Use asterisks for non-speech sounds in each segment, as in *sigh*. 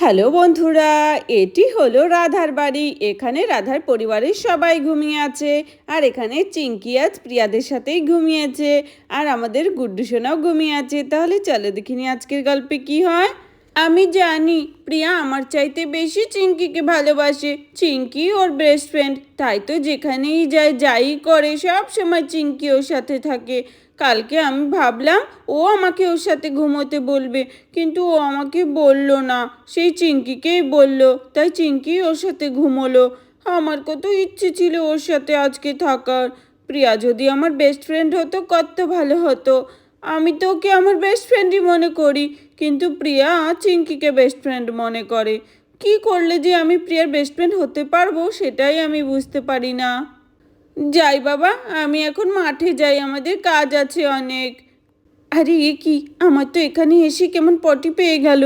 Hello বন্ধুরা, এটি হলো রাধার বাড়ি। এখানে রাধার পরিবারের সবাই ঘুমিয়ে আছে, আর এখানে চিঙ্কি আজ প্রিয়াদের সাথেই ঘুমিয়েছে, আর আমাদের গুড্ডুসোনাও ঘুমিয়ে আছে। তাহলে চলো দেখিনি আজকের গল্পে কি হয়? আমি জানি প্রিয়া আমার চাইতে বেশি চিঙ্কিকে ভালোবাসে। চিঙ্কি ওর বেস্ট ফ্রেন্ড তাই তো যেখানেই যায়, যাই করে, সব সময় চিঙ্কি ওর সাথে থাকে। কালকে আমি ভাবলাম, ও আমাকে ওর সাথে ঘুমোতে বলবে, কিন্তু ও আমাকে বলল না। সেই চিঙ্কিকেই বলল, তাই চিঙ্কি ওর সাথে ঘুমোলো। আমার কত ইচ্ছে ছিল ওর সাথে আজকে থাকার। প্রিয়া যদি আমার বেস্ট ফ্রেন্ড হতো, কত ভালো হতো। আমি তো ওকে আমার বেস্ট ফ্রেন্ডই মনে করি, কিন্তু প্রিয়া চিঙ্কিকে বেস্ট ফ্রেন্ড মনে করে। কি করলে যে আমি প্রিয়ার বেস্ট ফ্রেন্ড হতে পারব সেটাই আমি বুঝতে পারি না। যাই বাবা, আমি এখন মাঠে যাই, আমাদের কাজ আছে অনেক। আরে এ কি, আমার তো এখানে এসে কেমন পটি পেয়ে গেল?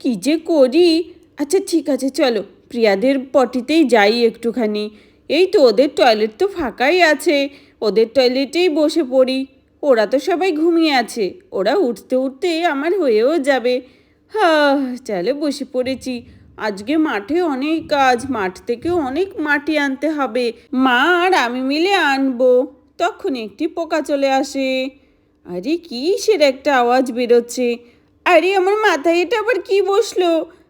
কি যে করি? আচ্ছা ঠিক আছে, চলো, প্রিয়াদের পটিতেই যাই একটুখানি। এই তো ওদের টয়লেট তো ফাঁকাই আছে, ওদের টয়লেটেই বসে পড়ি। ওরা তো সবাই ঘুমিয়ে আছে। ওরা উঠতে উঠতে আমার হয়েও যাবে। হ্যাঁ চলে বসে পড়েছি। আজকে মাঠে অনেক কাজ, মাঠ থেকে অনেক মাটি আনতে হবে। মা আর আমি মিলে আনব। তখন একটি পোকা চলে আসে। আরে, কি সের একটা আওয়াজ বেরোচ্ছে। আরে, আমার মাথায় এটা আবার কি বসল?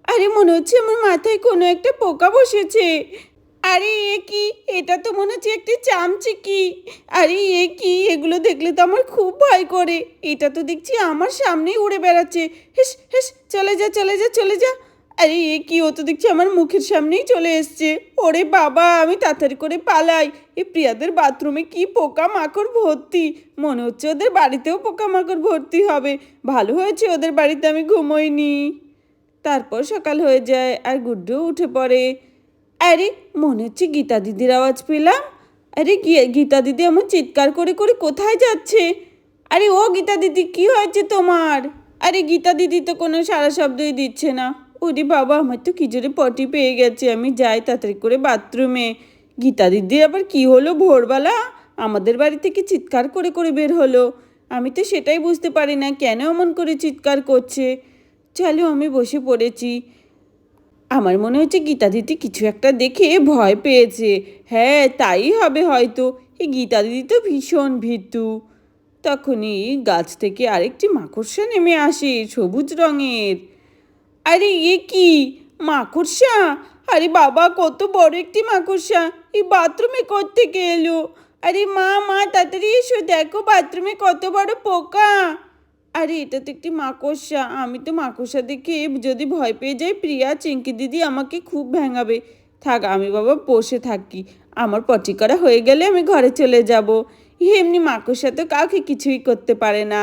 আরে, মনে হচ্ছে আমার মাথায় কোনো একটা পোকা বসেছে। আরে এ কি? এটা তো মনে হচ্ছে একটি চামচিকি। আরে এ কি? এগুলো দেখলে তো আমার খুব ভয় করে। এটা তো দেখছি আমার সামনেই উড়ে বেড়াচ্ছে। হেস হেস, চলে যা চলে যা চলে যা। আরে এ কি? ও তো দেখছি আমার মুখের সামনেই চলে এসছে। ওরে বাবা, আমি তাড়াতাড়ি করে পালাই। এ প্রিয়াদের বাথরুমে কি পোকা মাকড় ভর্তি? মনে হচ্ছে ওদের বাড়িতেও পোকা মাকড় ভর্তি হবে। ভালো হয়েছে ওদের বাড়িতে আমি ঘুমোইনি। তারপর সকাল হয়ে যায় আর গুড্ডু উঠে পড়ে। আরে মনে হচ্ছে গীতা দিদির আওয়াজ পেলাম। আরে গীতা দিদি আমার চিৎকার করে করে কোথায় যাচ্ছে? আরে ও গীতা দিদি, কি হয়েছে তোমার? আরে গীতা দিদি তো কোনো সারা শব্দই দিচ্ছে না। ওরে বাবা, আমার তো কি জোরে পটি পেয়ে গেছে। আমি যাই তাড়াতাড়ি করে বাথরুমে। গীতা দিদির আবার কি হলো ভোরবেলা? আমাদের বাড়ি থেকে চিৎকার করে করে বের হলো। আমি তো সেটাই বুঝতে পারি না কেন এমন করে চিৎকার করছে। চলো আমি বসে পড়েছি। আমার মনে হচ্ছে গীতা দিদি কিছু একটা দেখে ভয় পেয়েছে। হ্যাঁ তাই হবে হয়তো। এই গীতা দিদি তো ভীষণ ভীতু। তখনই গাছ থেকে আরেকটি মাকড়সা নেমে আসে সবুজ রঙের। আরে, এ কি? মাকড়সা? আরে বাবা, কত বড় একটি মাকড়সা। এই বাথরুমে থেকে এলো? আরে মা মা, তাড়াতাড়ি এসো। দেখো, বাথরুমে কত বড় পোকা। আরে, এটা তো একটি মাকড়সা। আমি তো মাকড়সা দেখে যদি ভয় পেয়ে যাই, প্রিয়া চিঙ্কি দিদি আমাকে খুব ভেঙাবে। থাক, আমি বাবা বসে থাকি। আমার পটি করা হয়ে গেলে আমি ঘরে চলে যাব। এমনি মাকড়সা তো কাউকে কিছুই করতে পারে না।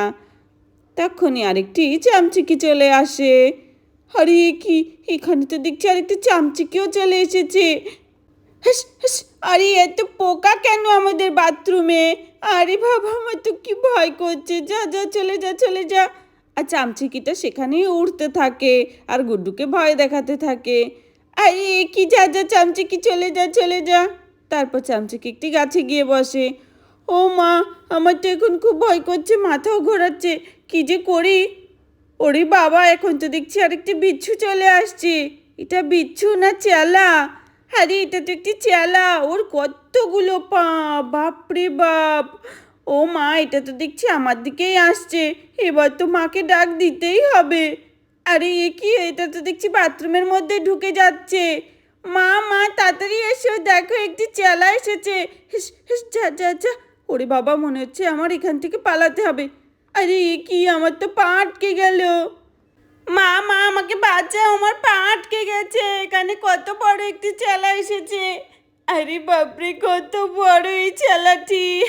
তখনই আরেকটি চামচিকি চলে আসে। আরে কি? এখানে তো দেখছি আরেকটি চামচিকিও চলে এসেছে। হাস হাস, আরে, এত পোকা কেন আমাদের বাথরুমে? আরে বাবা, আমার তো কি ভয় করছে। যা যা, চলে যা চলে যা। আর চামচিকিটা সেখানেই উঠতে থাকে আর গুড্ডুকে ভয় দেখাতে থাকে। আরে, কি যা যা, চামচিকি, চলে যা চলে যা। তারপর চামচিকি একটি গাছে গিয়ে বসে। ও মা, আমার তো এখন খুব ভয় করছে, মাথাও ঘোরাচ্ছে। কি যে করি? ওরে বাবা, এখন তো দেখছি আরেকটি বিচ্ছু চলে আসছে। এটা বিচ্ছু না চেলা? আরে, এটা তো একটি চেলা। ওর কতগুলো পা বাপরে বাপ। ও মা, এটা তো দেখছি আমার দিকেই আসছে। এবার তো মাকে ডাক দিতেই হবে। আরে, এ কি? এটা তো দেখছি বাথরুমের মধ্যে ঢুকে যাচ্ছে। মা মা, তাড়াতাড়ি এসো। দেখো, একটি চেলা এসেছে। যা যা যা। ওরে বাবা, মনে হচ্ছে আমার এখান থেকে পালাতে হবে। আরে, এ কি? আমার তো পা আটকে গেল। মা মা, আমাকে বাঁচাও, আমার পা আটকে গেছে। এখানে কত বড় একটি চেলা এসেছে। আরে বাপরে, কত বড় এই চেলাটি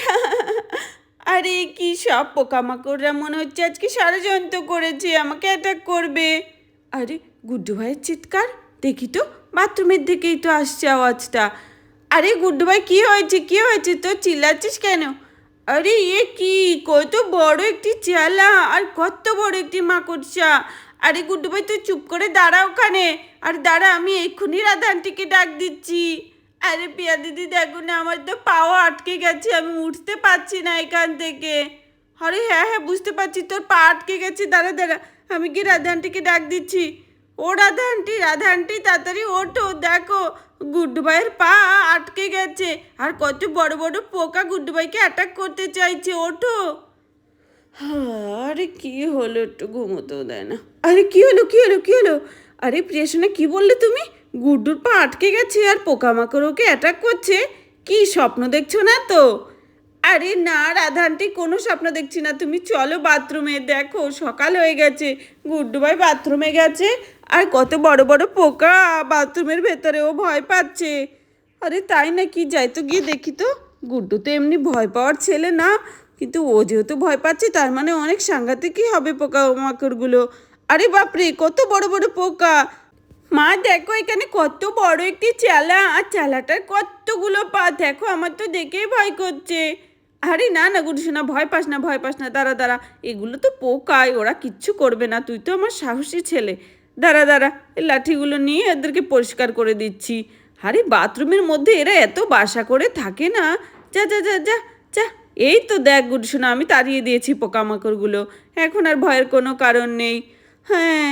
আরে, কি সব পোকামাকড়রা মনে হচ্ছে আজকে ষড়যন্ত্র করেছে, আমাকে অ্যাটাক করবে। আরে, গুড্ডু ভাইয়ের চিৎকার? দেখি তো, বাথরুমের দিকেই তো আসছে আওয়াজটা। আরে, গুড্ডু ভাই, কী হয়েছে? কী হয়েছে? তো চিল্লাচ্ছিস কেন? আরে, এ কি? কত বড় একটি চেলা আর কত বড় একটি মাকড়সা। আরে গুড্ডু ভাই তুই চুপ করে দাঁড়া ওখানে। আর দাঁড়া, আমি এক্ষুনি রাধানটিকে ডাক দিচ্ছি। আরে পিয়া দিদি, দেখো না, আমার তো পাও আটকে গেছে, আমি উঠতে পারছি না এখান থেকে। আরে হ্যাঁ হ্যাঁ বুঝতে পারছি, তোর পা আটকে গেছে, দাঁড়া দাঁড়া, আমি কি রাধা রাধানটিকে ডাক দিচ্ছি। ও রাধা আন্টি রাধা আন্টি, তাড়াতাড়ি ওঠো, দেখো গুড্ডু ভাইয়ের পা আটকে গেছে। আর কত বড় বড় পোকা গুড্ডু ভাইকে অ্যাটাক করতে চাইছে, ওঠো। আরে কি হলো একটু ঘুমোতেও দেয় না। আরে কি হলো কি হলো কি হলো? আরে প্রিয়াসোনা, কি বললে তুমি? গুড্ডুর পা আটকে গেছে আর পোকামাকড় ওকে অ্যাটাক করছে। কি স্বপ্ন দেখছ না তো? আরে না রাধা আন্টি কোনো স্বপ্ন দেখছি না। তুমি চলো বাথরুমে, দেখো, সকাল হয়ে গেছে। গুড্ডু ভাই বাথরুমে গেছে। আর কত বড় বড় পোকা বাথরুমের ভেতরে ও ভয় পাচ্ছে। আরে তাই নাকি? যাই তো গিয়ে দেখি তো। গুড্ডু তো এমনি ভয় পাওয়ার ছেলে না। কিন্তু ও যেহেতু ভয় পাচ্ছে, তার মানে অনেক সাংঘাতিকই হবে পোকা মাকড়গুলো আরে বাপরে, কত বড় বড় পোকা। মা, দেখো এখানে কত বড় একটি চেলা। আর চেলাটার কতগুলো পা, দেখো, আমার তো দেখেই ভয় করছে। আরে না না গুরু শোনা ভয় পাস না, ভয় পাস না। দাঁড়া দাঁড়া, এগুলো তো পোকায় ওরা কিচ্ছু করবে না। তুই তো আমার সাহসী ছেলে। দাঁড়া দাঁড়া, এই লাঠিগুলো নিয়ে এদেরকে পরিষ্কার করে দিচ্ছি। আরে বাথরুমের মধ্যে এরা এত বাসা করে থাকে না। যা যা যা যা যা, এই তো দেখ গুরু শোনা আমি তাড়িয়ে দিয়েছি পোকামাকড়গুলো। এখন আর ভয়ের কোনো কারণ নেই। হ্যাঁ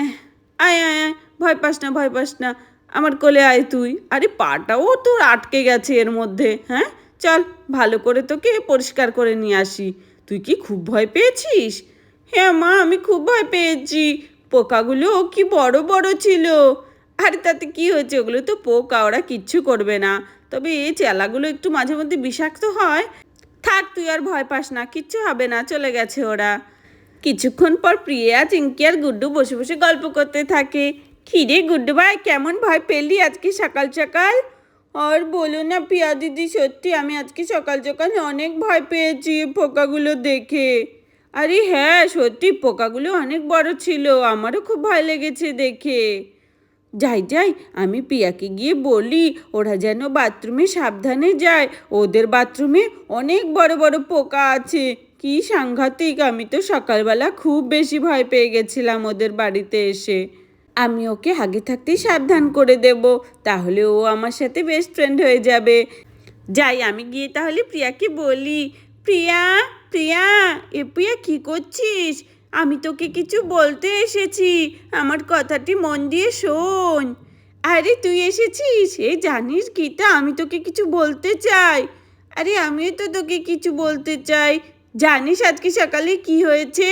আয় আয় আয়, ভয় পাস না, ভয় পাস না। আমার কোলে আয় তুই। আরে, পাটাও তোর আটকে গেছে এর মধ্যে হ্যাঁ? চল, ভালো করে তোকে পরিষ্কার করে নিয়ে আসি। তুই কি খুব ভয় পেয়েছিস? হ্যাঁ মা, আমি খুব ভয় পেয়েছি। পোকাগুলো কি বড় বড় ছিল। আরে, তাতে কি হয়েছে? ওগুলো তো পোকা, ওরা কিচ্ছু করবে না। তবে এই চেলাগুলো একটু মাঝে মধ্যে বিষাক্ত হয়। থাক, তুই আর ভয় পাস না, কিচ্ছু হবে না, চলে গেছে ওরা। কিছুক্ষণ পর প্রিয়া চিঙ্কি আর গুড্ডু বসে বসে গল্প করতে থাকে। খিরে গুড্ডু ভাই, কেমন ভয় পেলি আজকে সকাল সকাল? আর বলো না প্রিয়া দিদি, সত্যি আমি আজকে সকাল সকাল অনেক ভয় পেয়েছি পোকাগুলো দেখে। আরে হ্যাঁ সত্যি পোকাগুলো অনেক বড় ছিল, আমারও খুব ভয় লেগেছে দেখে। যাই যাই, আমি পিয়াকে গিয়ে বলি, ওরা যেন বাথরুমে সাবধানে যায়, ওদের বাথরুমে অনেক বড় বড় পোকা আছে। কি সাংঘাতিক, আমি তো সকালবেলা খুব বেশি ভয় পেয়ে গেছিলাম ওদের বাড়িতে এসে। আমি ওকে আগে থাকতেই সাবধান করে দেব, তাহলে ও আমার সাথে বেস্ট ফ্রেন্ড হয়ে যাবে। যাই, আমি গিয়ে তাহলে প্রিয়াকে বলি, প্রিয়া প্রিয়া, এ প্রিয়া কি করছিস? আমি তোকে কিছু বলতে এসেছি, আমার কথাটি মন দিয়ে শোন। আরে, তুই এসেছিস? এ জানিস গীতা, আমি তোকে কিছু বলতে চাই। আরে, আমিও তো তোকে কিছু বলতে চাই। জানিস আজকে সকালে কি হয়েছে?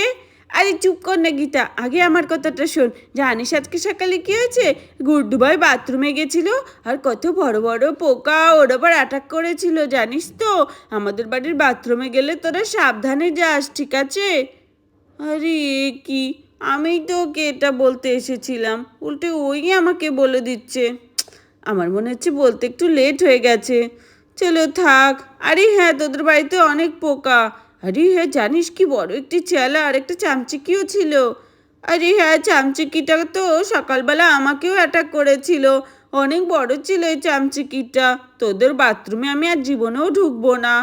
আরে চুপ কর না গীতা, আগে আমার কথাটা শোন। জানিস আজকে সকালে কি হয়েছে? গুড্ডু ভাই বাথরুমে গেছিল আর কত বড় বড় পোকা, ওর আবার অ্যাটাক করেছিল, জানিস তো? আমাদের বাড়ির বাথরুমে গেলে তোরা সাবধানে যাস, ঠিক আছে? আরে কি? আমি তো ওকে এটা বলতে এসেছিলাম। উল্টে ওই আমাকে বলে দিচ্ছে। আমার মনে হচ্ছে বলতে একটু লেট হয়ে গেছে। চলো থাক। আরে হ্যাঁ তোদের বাড়িতে অনেক পোকা। আরে হ্যাঁ জানিস কি বড় একটি চেলা আর একটা চামচিকিও ছিল। আরে হ্যাঁ চামচিকিটা তো সকালবেলা আমাকেও অ্যাটাক করেছিল। অনেক বড় ছিল এই চামচিকিটা। তোদের বাথরুমে আমি আর জীবনেও ঢুকবো না।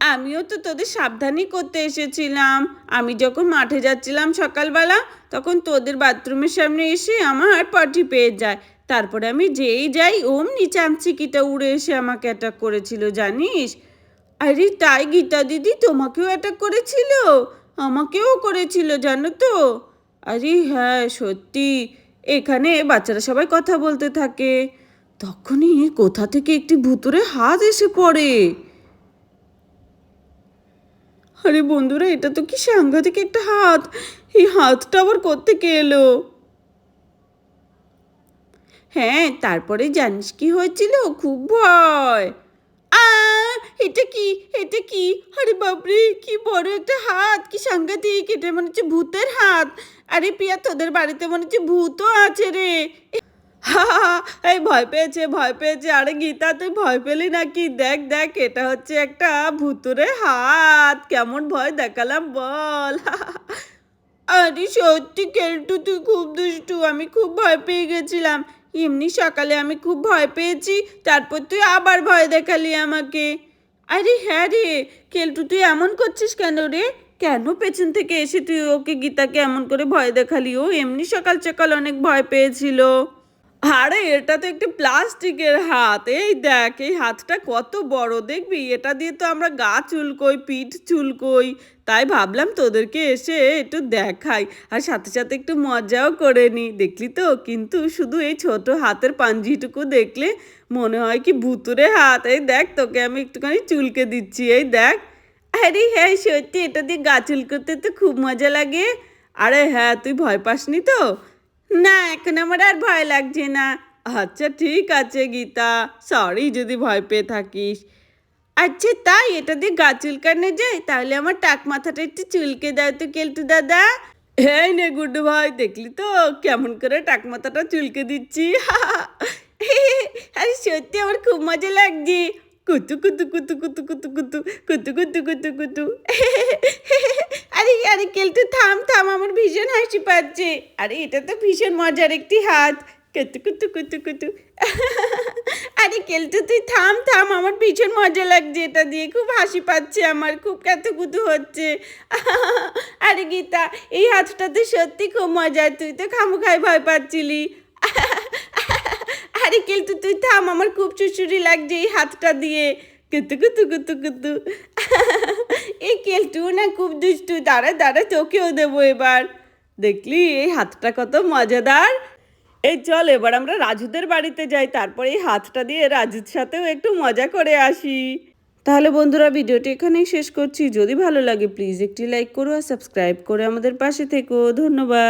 আমিও তো তোদের সাবধানই করতে এসেছিলাম। আমি যখন মাঠে যাচ্ছিলাম সকালবেলা, তখন তোদের বাথরুমের সামনে এসে আমার পাটি পেয়ে যায়। তারপরে আমি যেই যাই, অমনি চামচিকিটা উড়ে এসে আমাকে অ্যাটাক করেছিল, জানিস? আরে তাই গীতা দিদি, তোমাকেও অ্যাটাক করেছিল? আমাকেও করেছিল, জানো তো। আরে হ্যাঁ সত্যি। এখানে বাচ্চারা সবাই কথা বলতে থাকে। তখনই কোথা থেকে একটি ভুতুরে হাত এসে পড়ে। আরে বন্ধুরা, এটা তো কি সাংঘাতিক একটা হাত? এই হাতটা আবার কোত্থেকে এলো? হ্যাঁ তারপরে জানিস কি হয়েছিল? খুব ভয়। আ এটা কি? এটা কি? আরে বাপরে কি বড় একটা হাত কি সাংঘাতিক এটা মনে হচ্ছে ভূতের হাত। আরে পিয়া তোদের বাড়িতে মনে হচ্ছে ভূতও আছে রে। হা, এই ভয় পেয়েছে ভয় পেয়েছে। আরে গীতা তুই ভয় পেলি নাকি? দেখ দেখ এটা হচ্ছে একটা ভুতুরে হাত। কেমন ভয় দেখালাম বল। আরে সত্যি কেলটু তুই খুব দুষ্টু। আমি খুব ভয় পেয়ে গেছিলাম। এমনি সকালে আমি খুব ভয় পেয়েছি, তারপর তুই আবার ভয় দেখালি আমাকে। আরে হ্যাঁ রে, কেলটু তুই এমন করছিস কেন রে? কেন পেছন থেকে এসে তুই ওকে গীতাকে এমন করে ভয় দেখালি? ও এমনি সকাল সকাল অনেক ভয় পেয়েছিল। আরে, এটা তো একটি প্লাস্টিকের হাত। এই দেখ, এই হাতটা কত বড়। দেখবি, এটা দিয়ে তো আমরা গা চুলকোই, পিঠ চুলকোই। তাই ভাবলাম তোদেরকে এসে একটু দেখাই। আর সাথে সাথে একটু মজাও করে নি। দেখলি তো? কিন্তু শুধু এই ছোট হাতের পাঞ্জিটুকু দেখলে মনে হয় কি ভুতুরে হাত। এই দেখ, তোকে আমি একটুখানি চুলকে দিচ্ছি। এই দেখ। আরে হ্যাঁ সত্যি, এটা দিয়ে গা চুলকোতে তো খুব মজা লাগে। আরে হ্যাঁ তুই ভয় পাসনি তো? না, এখন আমার আর ভয় লাগছে না। আচ্ছা ঠিক আছে, গীতা। সরি যদি ভয় পেয়ে থাকিস। আচ্ছা তাই? এটা দিয়ে গা চুলকানো যায়? তাহলে আমার টাক মাথাটা একটু চুলকে দাও তো, কেলটু দাদা। এই নে গুড্ডু ভাই দেখলি তো? কেমন করে টাক মাথাটা চুলকে দিচ্ছি। *laughs* আরে, সত্যি আমার খুব মজা লাগছে। কুতু কুতু কুতু কুতু কুতু কুতু কুতু কুতু কুতু কুতু আরে আরে, কেলটু, থাম থাম, আমার ভীষণ হাসি পাচ্ছে। আরে, এটা তো ভীষণ মজার একটি হাত। কুতু কুতু কুতু কুতু। *laughs* আরে, কেলটু, তুই থাম থাম, আমার ভীষণ মজা লাগছে এটা দিয়ে। খুব হাসি পাচ্ছে আমার, খুব কুতু হচ্ছে। *laughs* আরে, গীতা, এই হাতটাতে সত্যি খুব মজার, তুই তো খামুখাই ভয় পাচ্ছিলি। আরে কেলটু তুই থাম, আমার খুব চুচুরি লাগছে এই হাতটা দিয়ে। কুতু কুতু কুতু কুতু। *laughs* এই কেলটু না খুব দুষ্টু। দাঁড়া দাঁড়া, তোকেও দেবো এবার। দেখলি, এই হাতটা কত মজাদার। এই চল, এবার আমরা রাজুদের বাড়িতে যাই। তারপরে এই হাতটা দিয়ে রাজুর সাথেও একটু মজা করে আসি। তাহলে বন্ধুরা, ভিডিওটি এখানেই শেষ করছি। যদি ভালো লাগে, প্লিজ একটি লাইক করো আর সাবস্ক্রাইব করে আমাদের পাশে থেকো। ধন্যবাদ।